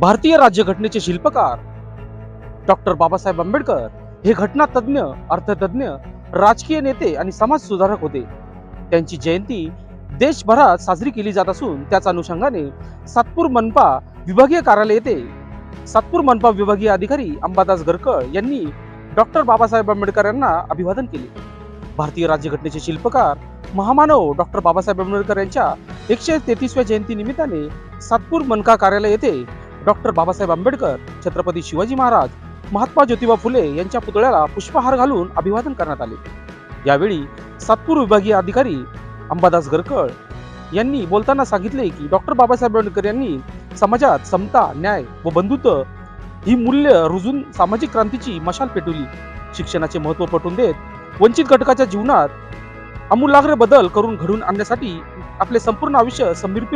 भारतीय राज्यघटनेचे शिल्पकार. डॉक्टर बाबासाहेब आंबेडकर हे घटना तज्ज्ञ अर्थतज्ञ राजकीय नेते आणि समाज सुधारक होते. त्यांची जयंती देशभरात साजरी केली जात असून त्याच अनुषंगाने सातपूर मनपा विभागीय कार्यालय येथे सातपूर मनपा विभागीय अधिकारी अंबादास गरकळ यांनी डॉक्टर बाबासाहेब आंबेडकर यांना अभिवादन केले. भारतीय राज्यघटनेचे शिल्पकार महामानव डॉक्टर बाबासाहेब आंबेडकर यांच्या एकशे तेहतीसव्या जयंती निमित्ताने सातपूर मनका कार्यालय येथे डॉक्टर बाबासाहेब आंबेडकर छत्रपती शिवाजी महाराज महात्मा ज्योतिबा फुले यांच्या पुतळ्याला पुष्पहार घालून अभिवादन करण्यात आले. यावेळी सातपूर विभागीय अधिकारी अंबादास गरकळ यांनी बोलताना सांगितले की डॉक्टर बाबासाहेब आंबेडकर यांनी समाजात समता न्याय व बंधुत्व ही मूल्य रुजून सामाजिक क्रांतीची मशाल पेटवली. शिक्षणाचे महत्त्व पटवून देत वंचित घटकाच्या जीवनात आमूलाग्र बदल करून घडून आणण्यासाठी आपले संपूर्ण आयुष्य समर्पित